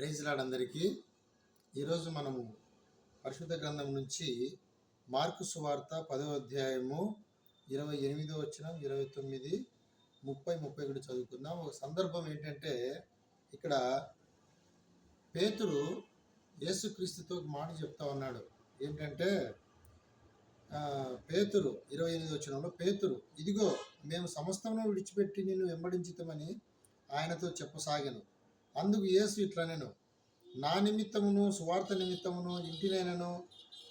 ప్రేసిలాడందరికీ ఈరోజు మనము పరిశుద్ధ గ్రంథం నుంచి మార్కు సువార్త పదవ అధ్యాయము ఇరవై ఎనిమిదో వచ్చిన ఇరవై తొమ్మిది ముప్పై ముప్పై ఒకటి చదువుకుందాం. ఒక సందర్భం ఏంటంటే ఇక్కడ పేతురు యేసుక్రీస్తుతో ఒక మాట చెప్తా ఉన్నాడు. ఏంటంటే పేతురు ఇరవై ఎనిమిది వచ్చినంలో పేతురు ఇదిగో మేము సమస్తమును విడిచిపెట్టి నిన్ను వెంబడించుతామని ఆయనతో చెప్పసాగాను. అందుకు యేసు ఇట్లా నేను నా నిమిత్తమును సువార్త నిమిత్తమును ఇంటినైనను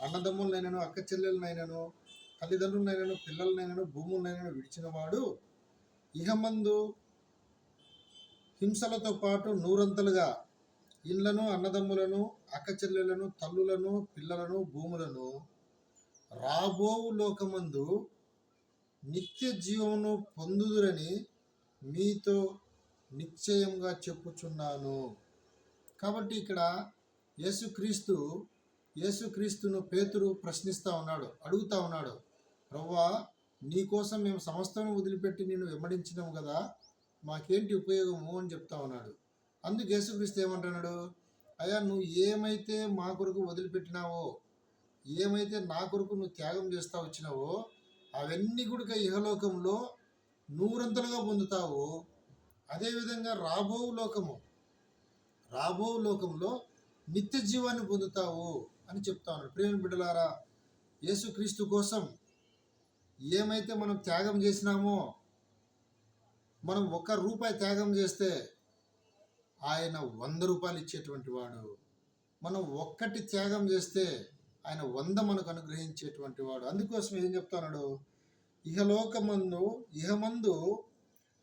అన్నదమ్ములనైనను అక్క చెల్లెలనైనను తల్లిదండ్రులనైనను పిల్లలనైనను భూములనైనను విడిచినవాడు ఇహమందు హింసలతో పాటు నూరంతలుగా ఇళ్ళను అన్నదమ్ములను అక్క చెల్లెలను తల్లులను పిల్లలను భూములను రాబోవు లోకమందు నిత్య జీవమును పొందుదురని మీతో నిశ్చయంగా చెప్పుచున్నాను. కాబట్టి ఇక్కడ యేసుక్రీస్తు యేసుక్రీస్తును పేతురు ప్రశ్నిస్తూ ఉన్నాడు అడుగుతా ఉన్నాడు. ప్రవ్వా నీకోసం మేము సమస్తను వదిలిపెట్టి నేను వెంబడించినాము కదా మాకేంటి ఉపయోగము? అని చెప్తా ఉన్నాడు. అందుకు యేసుక్రీస్తు ఏమంటున్నాడు? అయ్యా నువ్వు ఏమైతే మా కొరకు వదిలిపెట్టినావో ఏమైతే నా కొరకు నువ్వు త్యాగం చేస్తా వచ్చినావో అవన్నీ కూడా ఇహలోకంలో నూరంతలుగా పొందుతావు. అదేవిధంగా రాబో లోకము రాబో లోకంలో నిత్య జీవాన్ని పొందుతావు అని చెప్తా ఉన్నాడు. ప్రేమ బిడ్డలారా యేసుక్రీస్తు కోసం ఏమైతే మనం త్యాగం చేసినామో మనం ఒక్క రూపాయి త్యాగం చేస్తే ఆయన వంద రూపాయలు ఇచ్చేటువంటి వాడు. మనం ఒక్కటి త్యాగం చేస్తే ఆయన వంద మనకు అనుగ్రహించేటువంటి వాడు. అందుకోసం ఏం చెప్తున్నాడు ఇహలోకమందు ఇహమందు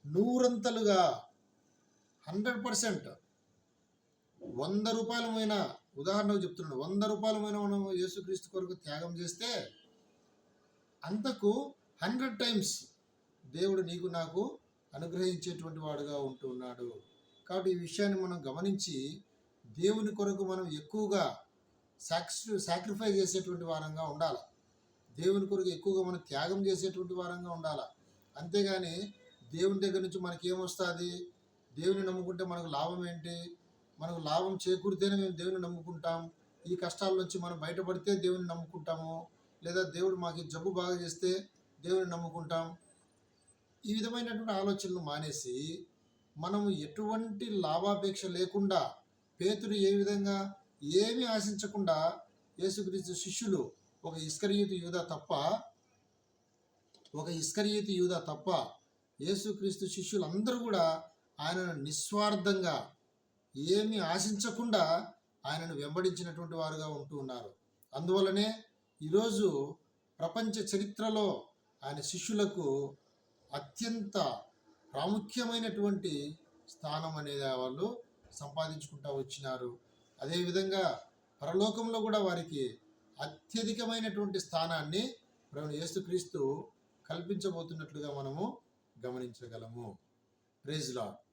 నూరంతలుగా హండ్రెడ్ పర్సెంట్ వంద రూపాయలమైన ఉదాహరణకు చెప్తున్నాడు. వంద రూపాయలమైన మనం యేసుక్రీస్తు కొరకు త్యాగం చేస్తే అంతకు హండ్రెడ్ టైమ్స్ దేవుడు నీకు నాకు అనుగ్రహించేటువంటి వాడుగా ఉంటున్నాడు కాబట్టి ఈ విషయాన్ని మనం గమనించి దేవుని కొరకు మనం ఎక్కువగా సాక్రి సాక్రిఫై చేసేటువంటి వారంగా ఉండాలి. దేవుని కొరకు ఎక్కువగా మనం త్యాగం చేసేటువంటి వారంగా ఉండాలి. అంతేగాని దేవుని దగ్గర నుంచి మనకి ఏమొస్తుంది దేవుని నమ్ముకుంటే మనకు లాభం ఏంటి? మనకు లాభం చేకూరితేనే మేము దేవుని నమ్ముకుంటాం. ఈ కష్టాల నుంచి మనం బయటపడితే దేవుని నమ్ముకుంటాము. లేదా దేవుడు మాకు జబ్బు బాగా చేస్తే దేవుని నమ్ముకుంటాం. ఈ విధమైనటువంటి ఆలోచనలు మానేసి మనము ఎటువంటి లాభాపేక్ష లేకుండా పేతురు ఏ విధంగా ఏమీ ఆశించకుండా యేసుక్రీస్తు శిష్యులు ఒక ఇస్కరియుత యూద తప్ప ఒక ఇస్కరియుత యూద తప్ప యేసుక్రీస్తు శిష్యులందరూ కూడా ఆయనను నిస్వార్థంగా ఏమీ ఆశించకుండా ఆయనను వెంబడించినటువంటి వారుగా ఉంటూ ఉన్నారు. అందువలనే ఈరోజు ప్రపంచ చరిత్రలో ఆయన శిష్యులకు అత్యంత ప్రాముఖ్యమైనటువంటి స్థానం అనేది వాళ్ళు సంపాదించుకుంటూ వచ్చినారు. అదేవిధంగా పరలోకంలో కూడా వారికి అత్యధికమైనటువంటి స్థానాన్ని ప్రభు యేసుక్రీస్తు కల్పించబోతున్నట్లుగా మనము గమనించగలము. Praise lord